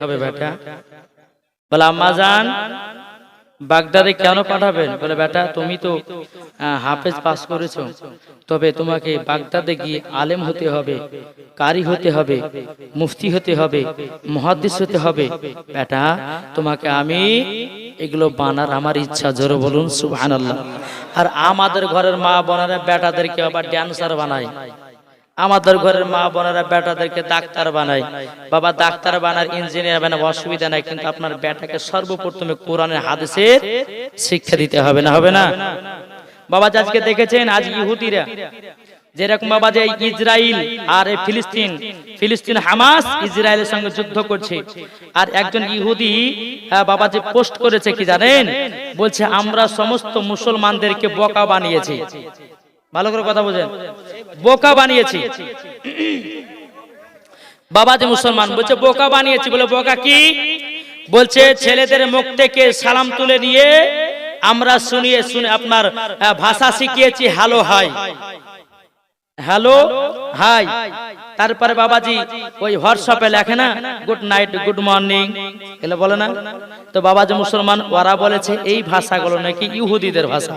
হবে বেটা? বলে, আম্মা যান বাগদাদে কেন পাঠাবেন? বলে, বেটা, তুমি তো হাফেজ পাস করেছ। তবে তোমাকে বাগদাদে গিয়ে আলেম হতে হবে, কারি হতে হবে, মুফতি হতে হবে, মহাদ্দিস হতে হবে। বেটা, তোমাকে আমি এগুলো বানার আমার ইচ্ছা, জোরে বলুন, সুবহানাল্লাহ। আর আমাদের ঘরের মা বোনেরা বেটাদেরকে আবার ড্যান্সার বানায়। আমাদের ঘরের মা বোনেরা বেটাদেরকে ডাক্তার বানায়। বাবা ডাক্তার বানার ইঞ্জিনিয়ার বানায়, অসুবিধা নাই, কিন্তু আপনার বেটাকে সর্বপ্রথমে কোরআনের হাদিসের শিক্ষা দিতে হবে না হবে না? বাবা আজকে দেখেছেন, আজ ইহুদিরা, যেরকম বাবা যে ইসরায়েল আর ফিলিস্তিন ফিলিস্তিন হামাস ইসরায়েলের সঙ্গে যুদ্ধ করছে। আর একজন ইহুদি বাবা যে পোস্ট করেছে কি জানেন? বলছে, আমরা সমস্ত মুসলমানদেরকে বোকা বানিয়েছি। ভালো করে কথা বোঝেন। বোকা বানিয়েছি। বাবা যে মুসলমান বলছে, বোকা বানিয়েছি। বলে, বোকা কি? বলছে, ছেলেদের মুখ থেকে সালাম তুলে নিয়ে আমরা শুনিয়ে শুনে আপনার ভাষা শিখিয়েছি, হ্যালো, হাই। Hello, high. তারপরে বাবাজি ওই হোয়াটসঅ্যাপে লেখে না, গুড নাইট, গুড মর্নিং। এগুলো বলে না। তো বাবাজি মুসলমান, ওরা বলেছে, এই ভাষাগুলো নাকি ইহুদিদের ভাষা।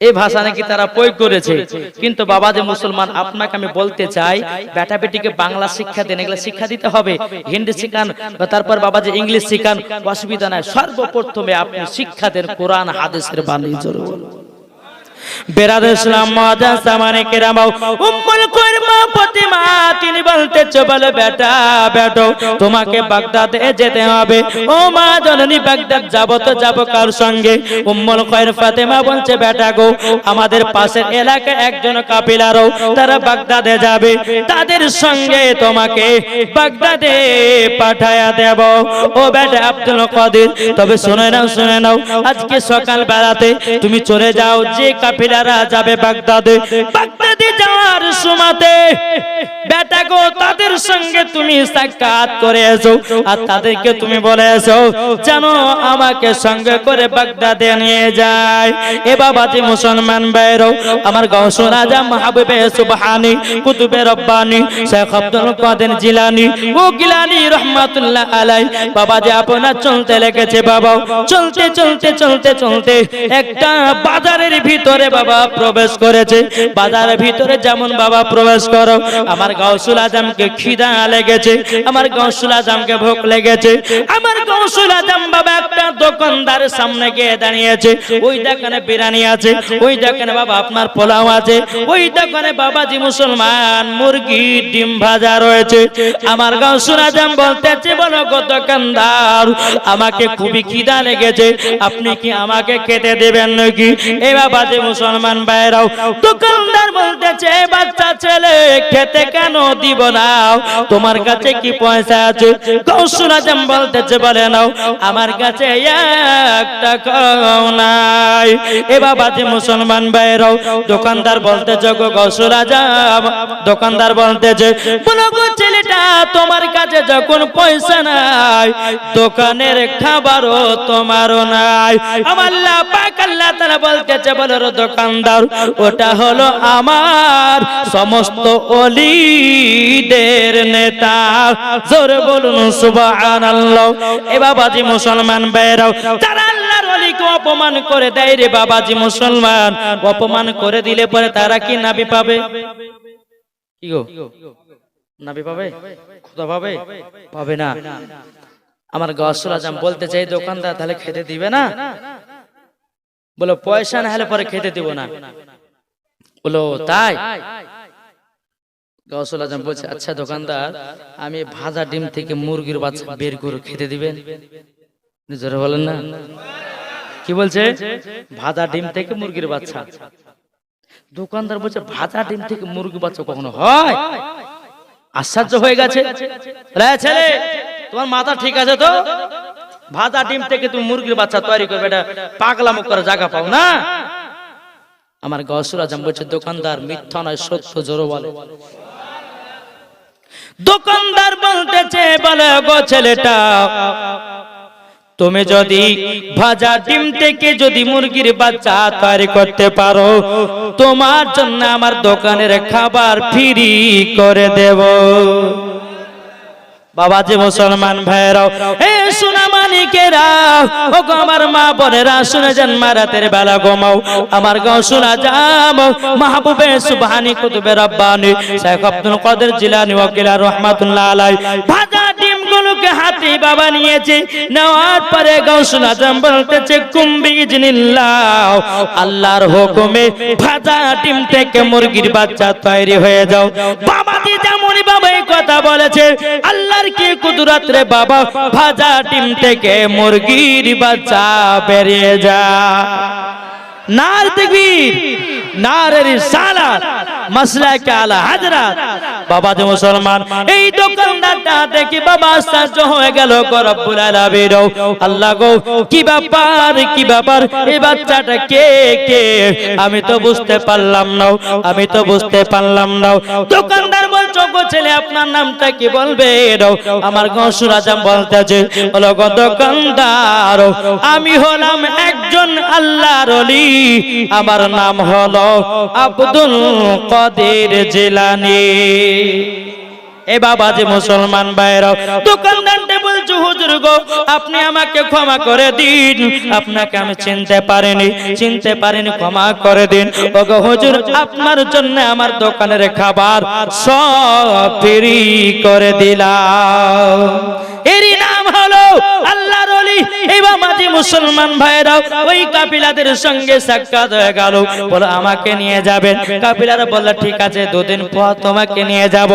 এই ভাষা নাকি তারা প্রয়োগ করেছে। কিন্তু বাবা যে মুসলমান, আপনাকে আমি বলতে চাই, বেটা বেটিকে বাংলা শিক্ষা দেন, এগুলো শিক্ষা দিতে হবে। হিন্দি শিখান তারপর বাবা যে ইংলিশ শিখান, অসুবিধা নাই। সর্বপ্রথমে আপনি শিক্ষা দেন কোরআন, হাদিসের বাণী, জোরে বলুন। আমাদের পাশের একজন কাপিলারও তারা বাগদাদে যাবে। তাদের সঙ্গে তোমাকে বাগদাদে পাঠায়া দেব। ও বেটা আব্দুল কাদের, তবে শুনে নাও শুনে নাও, আজকে সকাল বেলাতে তুমি চলে যাও, যে কাফিলারা যাবে বাগদাদে। বাগদাদে যাওয়ার সময়তে বেটা গো, তাদের সঙ্গে তুমি সাক্ষাৎ করে এসো আর তাদেরকে তুমি বলে এসো জানো আমাকে সঙ্গে করে বাগদাদে নিয়ে যায়। এ বাবাজি মুসলমান বাইরো আমার গৌসুল আজম মাহবুবে সুবহানি, কুতুবে রব্বানি, শেখ আব্দুল কাদের জিলানি। ও গিলানি রহমাতুল্লাহ আলাই বাবাজি আপনার চলতে লেগেছে বাবা। চলতে চলতে চলতে চলতে একটা বাজারের ভিতরে বাবা প্রবেশ করেছে। বাজারের ভিতরে যেমন বাবা প্রবেশ করো। আমার গৌসুল আজমকে খিদা লেগেছে, আমার গৌসুল আজমকে ভোগ লেগেছে। আমার গৌসুল আজম বাবা একটা দোকানদারের সামনে গিয়ে দাঁড়িয়েছে। ওই দোকানে বিরিয়ানি আছে, ওই দোকানে বাবা আপনার পোলাও আছে, ওই দোকানে বাবাজি মুসলমান মুরগি ডিম ভাজা রয়েছে। আমার গৌসুল আজম বলতেছে, বলো গো দোকানদার, আমাকে খুবই খিদা লেগেছে, আপনি কি আমাকে খেতে দেবেন নাকি? এ বাবাজি মুসলমান বাইরাও দোকানদার বলতেছে বাচ্চা ছেলে, খেতে কেন দিব না? তোমার কাছে কি পয়সা আছে? গৌসুল আজম বলতেছে, বলে নাও, আমার কাছে এক নাই। এ বাবাজি মুসলমান বাইরাও দোকানদার বলতেছে, গো গৌসুল আজম দোকানদার বলতেছে, বলো ছেলেটা, তোমার কাছে যখন পয়সা নাই, দোকানের খাবারও তোমারও নাই। আমার পাক আল্লাহ তাআলা বলতেছে, বলো দোকানদার, ওটা হলো আমার সমস্ত অলিদের নেতা। জোরে বলুন, সুবহানাল্লাহ। এ বাবাজি মুসলমান ভাইরাও তারা আল্লাহর অলিকে অপমান করে দেয় রে বাবাজি মুসলমান, অপমান করে দিলে পরে তারা কি নাবি পাবে? কি গো? নাবি পাবে? খুদা পাবে? পাবে না। আমার গসল আজম বলতে চাই, দোকানদার, তাহলে খেতে দিবে না? বলো, পয়সা না হলে পরে খেতে দিব না। বলো, তাই? গসল আজম বলছে আচ্ছা দোকানদার, আমি ভাজা ডিম থেকে মুরগির বাচ্চা বের করে খেতে দিবেন। বলেন না। কি বলছে? ভাজা ডিম থেকে মুরগির বাচ্চা। দোকানদার বলছে, ভাজা ডিম থেকে মুরগি বাচ্চা কখনো হয়? আশ্চর্য হয়ে গেছে। ছেলে, তোমার মাথা ঠিক আছে তো? ভাজা ডিম থেকে তুমি মুরগির বাচ্চা তৈরি করবে, এটা পাগলামো করে জায়গা পাও না? আমার গসুর আজম বলছে, দোকানদার মিথ্যা নয়, সত্য জোরো বলে। দোকানদার বলতেছে, বলে গো ছেলেটা, তুমি যদি ভাজা ডিম থেকে যদি মুরগির বাচ্চা তৈরি করতে পারো, তোমার জন্য আমার দোকানের খাবার ফিরি করে দেব। বাবা যে মুসলমান ভাইরাও হে সোনা মানিকেরা ও গো আমার মা বোনেরা, শুনে যান মারাতের বেলা ঘুমাও। আমার গাও শোনা যাম মাহবুবে সুবহানি কুতুবে রব্বানি শেখ আব্দুল কাদের জিলানি রহমাতুল্লাহ আলাই ভাজা গুলোকে হাতে বাবা নিয়েছে, নেওয়ার পরে বলতেছে কুম্বি আল্লাহর হুকুমে ভাজা ডিম থেকে মুরগির বাচ্চা তৈরি হয়ে যাও। বাবা কথা বলেছে, আল্লাহর কি কুদরত রে বাবা? ভাজা ডিম থেকে মুরগির বাচ্চা বেরিয়ে যা। নার তকবীর নারের সালাত মাসলা কে আলা হাজরাত। বাবা যে মুসলমান, এই দোকানদারটা দেখি বাবা আশ্চর্য হয়ে গেল রব্বুল আলামিন। আল্লাহ গো, কি ব্যাপার কি ব্যাপার? এই বাচ্চাটা কে কে? আমি তো বুঝতে পারলাম না, আমি তো বুঝতে পারলাম না। দোকানদার আমি হলাম একজন আল্লাহর অলি আমার নাম হলো আব্দুল কদের জেলানি। এ বাবা যে মুসলমান বাইর দোকানদারটা বলছো হুজুর গো, আপনি আমাকে ক্ষমা করে দিন। আপনাকে আমি চিনতে পারিনি। চিনতে পারিনি, ক্ষমা করে দিন। গো হুজুর, আপনার জন্য আমার দোকানের খাবার সব ফ্রি করে দিলাম। এরই নাম হলো আল্লাহর ওলি। এই বাবাজি মুসলমান ভাইরাও ওই কাপিলাদের সঙ্গে সাক্ষাৎ হয়ে গেল। বলো, আমাকে নিয়ে যাবেন? কাপিলারা বলল, ঠিক আছে, দুদিন পর তোমাকে নিয়ে যাব।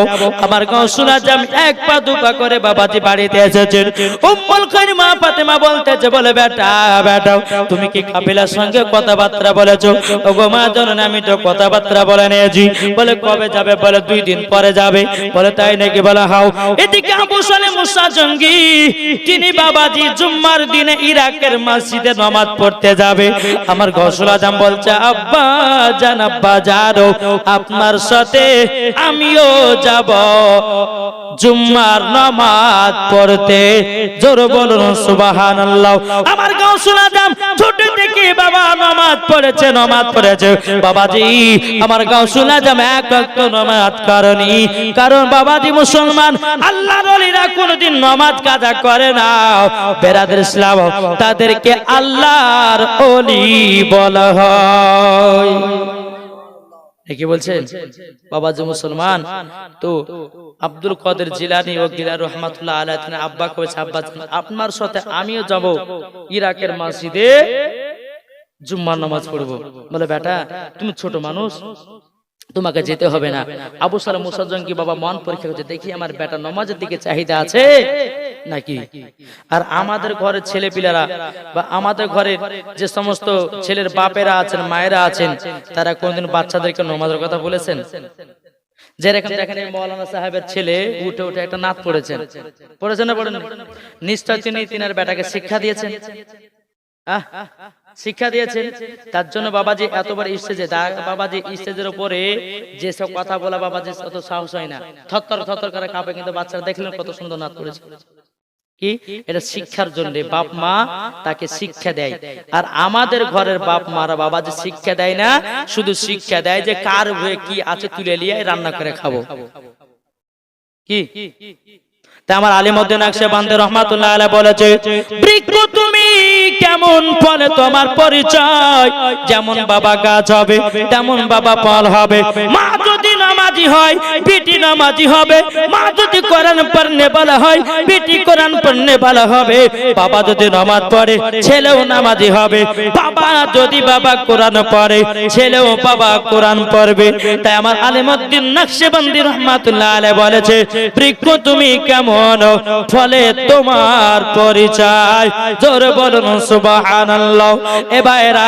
আমার গৌসুলা জাম এক পা দু পা করে বাবাজি বাড়িতে এসেছেন। উম্মুল খাইর মা ফাতেমা বলতেছে, বলে, বেটা বেটা, তুমি কি কাপিলার সঙ্গে কথাবার্তা বলেছ? ওগো মা জননী, আমি তো কথাবার্তা বলে নিয়েছি। বলে, কবে যাবে? বলে, দুই দিন পরে যাবে। বলে, তাই নাকি? বলে, হাও। এদিকে আবু সালে মুসা জঙ্গি তিনি বাবাজি জুম্মার দিনে ইরাকের মসজিদে নামাজ পড়তে যাবে। আমার গসল জাম বলছে, আব্বা, জান আব্বা, যারো, আপনার সাথে আমিও যাব। জুম্মার নামাজ পড়তে। জোর বলুন, সুবহানাল্লাহ। আমার গসল আজম ছোট থেকে বাবা নামাজ পড়েছে নামাজ পড়েছে। বাবাজি, আমার গসল আজম এক ওয়াক্ত নামাজ করনি কারণ বাবাজি মুসলমান আল্লাহর ওলিরা কোনোদিন নামাজ কাজা করে না। বেরাদের ইসলাম, তাদেরকে আল্লাহর ওলি বলা হয়। কি বলছেন বাবা যে মুসলমান, তো আব্দুল কাদের জিলানি ও গিলা রহমাতুল্লাহ আলাইহি তিনি আব্বা কইছে আব্বা আপনার সাথে আমিও যাব, ইরাকের মসজিদে জুম্মার নামাজ পড়ব। বলে, বেটা, তুমি ছোট মানুষ, তোমাকে যেতে হবে না। আবু সালাম মুসাজ্জঙ্গি বাবা মন পরীক্ষা করছে, দেখি আমার বেটা নমাজের দিকে চাহিদা আছে? নাকি? আর আমাদের ঘরের ছেলে পিলারা বা আমাদের ঘরের যে সমস্ত ছেলের বাপেরা আছেন মায়েরা আছেন তারা কোনদিন বাচ্চাদেরকে নমাজের কথা বলেছেন? যেরকম দেখেন মৌলানা সাহেবের ছেলে উঠে উঠে একটা নাচ পড়েছেন। পড়েছেন না পড়েন নিশ্চয় তিনি তিনার বেটাকে শিক্ষা দিয়েছেন। শিক্ষা দিয়েছেন। তার জন্য বাবাজি এতবার স্টেজে বাবাজি স্টেজের উপরে যেসব কথা বলা বাবাজি অত সাহস হয় না। থত্তর থত্তর করে কাঁপে কিন্তু বাচ্চারা দেখলেন কত সুন্দর নাচ করেছে কি? এটা শিক্ষার জন্য। বাপ মা তাকে শিক্ষা দেয়। আর আমাদের ঘরের বাপ মারা বাবা যে শিক্ষা দেয় না, শুধু শিক্ষা দেয় যে কার হয়ে কি আছে তুলে নিয়ে রান্না করে খাব। কি? তা আমার আলিমউদ্দিন আকশে বান্দে রহমাতুল্লাহ আলাইহি বলেছে, বৃক্ষ তুমি কেমন ফলে তোমার পরিচয়? যেমন বাবা গাছ হবে, তেমন বাবা ফল হবে। মা নামাজি হয় বেটি নামাজি হবে। মা যদি কোরআন পড়নে বলা হয় বেটি কোরআন পড়নে বলা হবে। বাবা যদি নামাজ পড়ে, ছেলেও নামাজি হবে। বাবা যদি বাবা কোরআন পড়ে, ছেলেও বাবা কোরআন পড়বে। তাই আমার আলিমউদ্দিন নকশবন্দি রহমাতুল্লাহ আলাইহি বলেছে, বৃক্ষ তুমি কেমন? ফলে তোমার পরিচয়। জোরে বলুন, সুবহানাল্লাহ। এ ভাইরা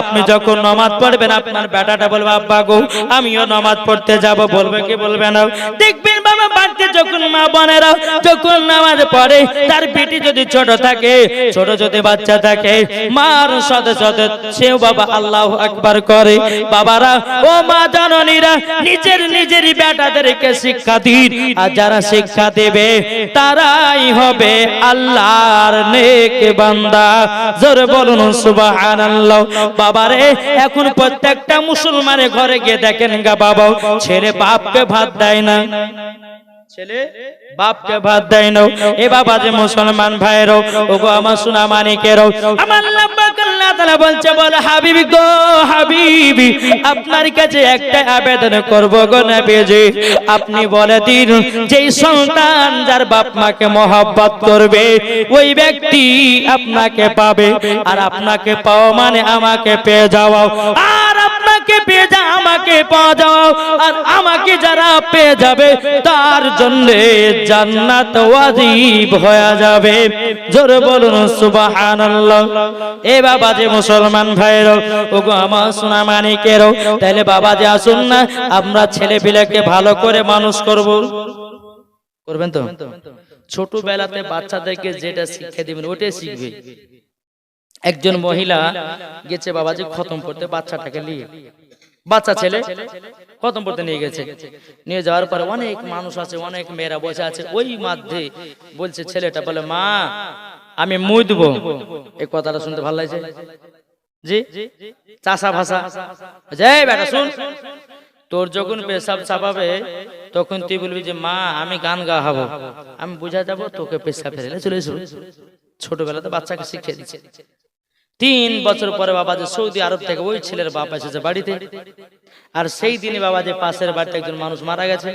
আপনি যখন নামাজ পড়বেন, আপনার বেটাটা বলবে, আব্বা গো, আমিও নামাজ পড়তে যাব বলবে কি বলবে না? দেখবেন বাবা বাড়িতে যখন মা বোনেরা যখন নামাজ পড়ে, তার পেটি যদি ছোট থাকে, ছোট যদি বাচ্চা থাকে, মার সাথে সাথে সেও বাবা আল্লাহ আকবার করে। বাবারা, ও মা জননীরা, নিজের নিজেরই বেটাদেরকে শিক্ষা দিন। আর যারা শিক্ষা দেবে, তারাই হবে আল্লাহর নেক বান্দা। জোরে বলুন, সুবহানাল্লাহ। বাবারে, এখন প্রত্যেকটা মুসলমানের ঘরে গিয়ে দেখেন গা বাবা ছেলে বাপকে ভাত দেয় না। ছেলে, বাপকে ভাত দেয় না। এ বাবা যে মুসলমান ভাইরও ওগো আমার সোনা মানিকেরও আমার বলছে, বল হাবিবি গো, হাবিবি, আপনার কাছে একটা আবেদন করব গো আপনি বলে দিন, যেই সন্তান যার বাপ মাকে মহব্বত করবে, ওই ব্যক্তি আপনাকে পাবে। আর আপনাকে পাওয়া মানে আমাকে পেয়ে যাওয়া। আর আপনাকে পেয়ে যা আমাকে পাওয়া যাও, আর আমাকে যারা পেয়ে যাবে, তার জন্য জান্নাত ওয়াজিব হয়ে যাবে। জোর বলুন, সুবহানাল্লাহ। এ বাবা যে মুসলমান ভাইরো ওগো আমার সোনা মানিকেরও তাহলে বাবা যে আসুন না, আমরা ছেলে পিলেকে ভালো করে মানুষ করব। করবেন তো? ছোটবেলাতে বাচ্চাদেরকে যেটা শিক্ষা দিবেন, ওটাই শিখবে। একজন মহিলা গেছে বাবাজি খতম করতে বাচ্চাটাকে নিয়ে। বাচ্চা ছেলে খতম করতে নিয়ে গেছে। নিয়ে যাওয়ার পরে অনেক মানুষ আছে অনেক মেয়েরা বসে আছে। ওই মধ্যে বলছে ছেলেটা বলে মা আমি মুই দেবো। এই কথাটা শুনতে ভালো লাগছে? জি? চাষা ভাষা। যাই বেটা শুন। তোর যখন পেশাব চাপাবে তখন তুই বলবি যে মা আমি গান গাহাবো। আমি বুঝা যাব তোকে পেশাব ফেলে চলে ছোটবেলাতে বাচ্চাকে শিখিয়ে দিচ্ছে। তিন বছর পরে বাবা যে সৌদি আরব থেকে ওই ছেলের বাপ এসেছে বাড়িতে। আর সেই দিনে বাবা যে পাশের বাড়িতে একজন মানুষ মারা গেছে।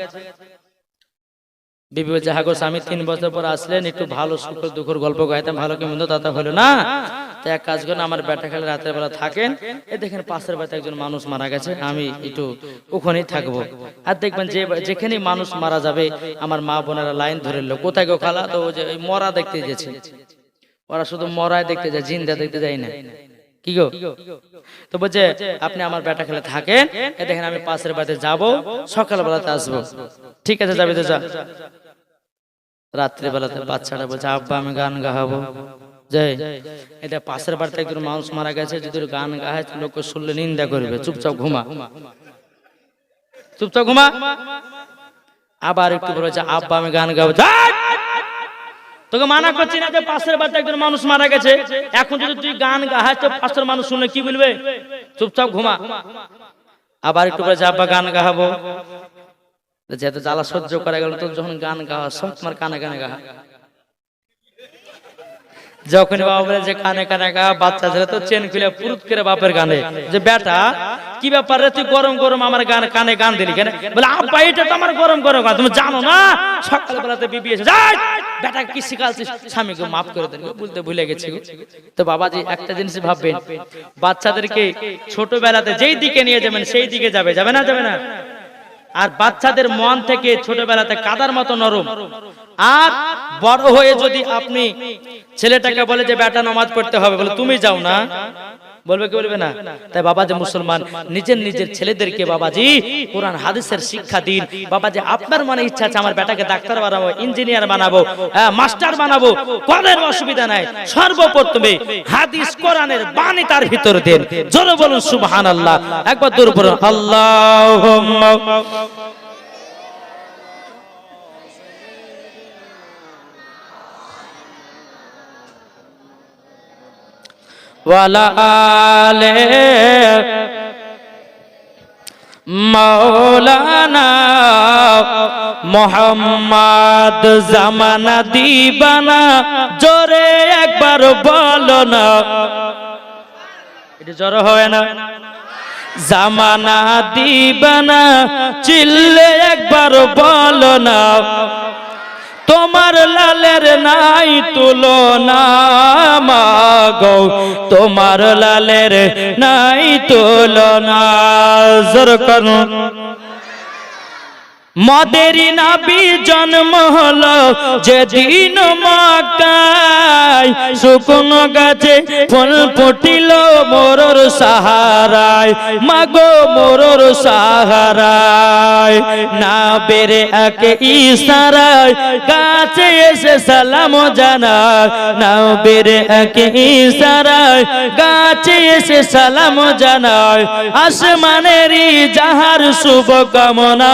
বিবি বলছে হাগো স্বামী তিন বছর পর আসলেন একটু ভালো সুখ দুঃখের গল্প গাইতাম ভালো কি মন্দ তাতা হলো না। তো এক কাজ করেন আমার বেটা খেলে রাতের বেলা থাকেন। এ দেখেন পাশের বাড়িতে একজন মানুষ মারা গেছে আমি একটু ওখানেই থাকব। আর দেখবেন যে যেখানে মানুষ মারা যাবে আমার মা বোনেরা লাইন ধরে কোথায় গো খালা? তো ওই যে ওই মরা দেখতে গেছে। ওরা শুধু মরায় দেখতে যায় জিন্দা দেখতে যায় না। কি গো? তো বলছে আপনি আমার বেটা খেলে থাকেন এ দেখেন আমি পাশের বাড়িতে যাব সকালবেলাতে আসব ঠিক আছে যাবি তো যা। রাত্রিবেলাতে বাচ্চাটা বলছে আব্বা আমি গান গাহাবো। যাই। এটা পাশের বাড়িতে একজন মানুষ মারা গেছে যদি গান গায় লোক শুনলে নিন্দা করবে। চুপচাপ ঘুমা। চুপচাপ ঘুমা। আবার একটু বলেছে আব্বা আমি গান গাবো। যাই! তোকে মানা করছি না যে পাশের বাড়িতে একজন মানুষ মারা গেছে। এখন যদি তুই গান গাহাস তো পাশের মানুষ শুনে কি বলবে? চুপচাপ ঘুমা। আবার একটু করে যাবা গান গাহাবো। যেহেতু জ্বালা সহ্য করা গেল তো যখন গান গাওয়া সব তোমার কানে কানে গাহা। যখন বাবা বলে যে কানে কানে গা, বাচ্চা ছেলে তো চেন খুলে পুরুত করে বাপের গানে যে বেটা, কি ব্যাপার রে তুই গরম গরম আমার গান কানে গান দিলি কেন? বলে, আব্বা, এটা তো আমার গরম গরম গান। তুমি জানো না? সকালবেলাতে বিবি এসে, যাই, বেটা, কি শিখালছিস? স্বামীকে মাফ করে দেন বলতে ভুলে গেছি তো বাবাজি একটা জিনিস ভাববেন বাচ্চাদেরকে ছোটবেলাতে যেই দিকে নিয়ে যাবেন, সেই দিকে যাবে যাবে না যাবে না? আর বাচ্চাদের মন থেকে ছোটবেলাতে কাদার মতো নরম। আর বড় হয়ে যদি আপনি ছেলেটাকে বলে যে, বেটা, নামাজ পড়তে হবে। বলে, তুমি যাও না। বলবে কি বলবে না? তাই বাবা যে মুসলমান নিজের নিজের ছেলেদেরকে বাবাজি কোরআন হাদিসের শিক্ষা দিন। বাবাজি আপনার মনে ইচ্ছা আছে আমার বেটাকে ডাক্তার বানাবো ইঞ্জিনিয়ার বানাবো হ্যাঁ, মাস্টার বানাবো কোনের অসুবিধা নাই। সর্বপ্রথমে হাদিস কোরআনের বাণী তার ভিতর দেন। জোরে বলুন সুবহানাল্লাহ। একবার দূর বলুন আল্লাহুম্মা। আলে মৌলানা মোহাম্মদ জামানা দিবানা জোরে একবার বলো না এটা জোর হয় না জামানা দিবানা চিল্লে একবার বলো না তোমার লালের নাই তুলনা মাগো। তোমার লালের নাই তুলনা। জোর করুন। মদেরি নাবি জন্ম হলো যেদিন মক্কায় শুকনো গাছে ফুল ফুটিল মোরর সাহারায়। মাগো মোরর সাহারায়। না বেরে একে ইশারায় গাছে এসে সালাম জানায়। না বেরে একে ইশারায় গাছে এসে সালাম জানায়। আসমানেরই যাহার শুভ কামনা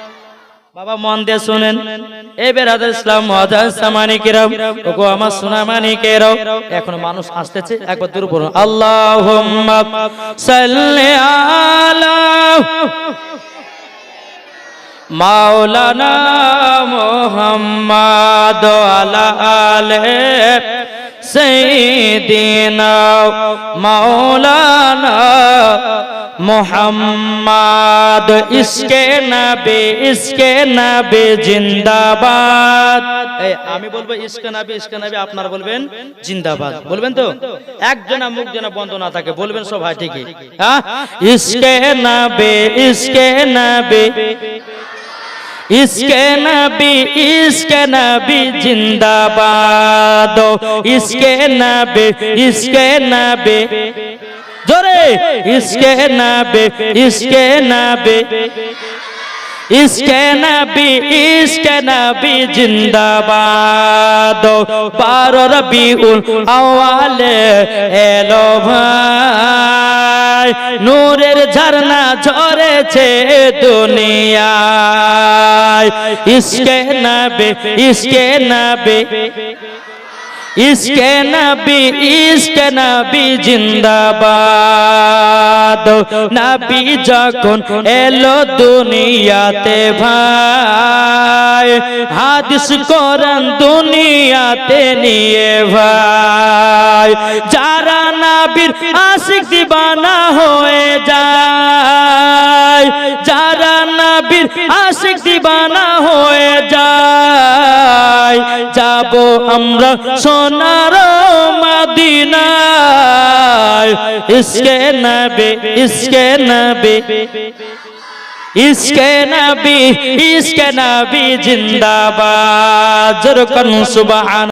বাবা, মন দিয়ে শুনেন। এখন মানুষ আসতেছে, একবার দূর বলুন। আল্লাহুম্মা সাল্লি আলা মাওলানা মুহাম্মাদ আলা মাওলানা মোহাম্মদ ইসকে নবী ইসকে নবী জিন্দাবাদ এই আমি বলবো ইসকে নবী ইসকে নবী আপনারা বলবেন জিন্দাবাদ বলবেন তো একজনা মুখ যেন বন্ধ না থাকে বলবেন সবাই ঠিকই হ্যাঁ ইসকে নবী ইসকে নবী इसके नबी इसके नबी जिंदाबाद इसके नबी इसके नबी जोरे इसके नबी इसके नबी इसके नबी इसके नबी जिंदाबाद बारो रबी उल अवाले एलो ভাই নূরের ঝর্ণা ঝরেছে দুনিয়ায় ইসকে নবে ইসকে নবে ইসকে নবী ইসকে নবী জিন্দাবাদ। নবী যখন এলো দুনিয়াতে ভাই, হাদিস কোরআন দুনিয়াতে নিয়ে ভাই। যারা নবীর আশিক দিবানা হয়ে যায়, যারা নবীর আশিক দিবানা হয়ে যায় যাব আমরা সোনার মদিনায়। ইসকে নবে ইসকে নবে। ইসকে নবী ইসকে নবী জিন্দাবাদ। জোর করুন সুবহান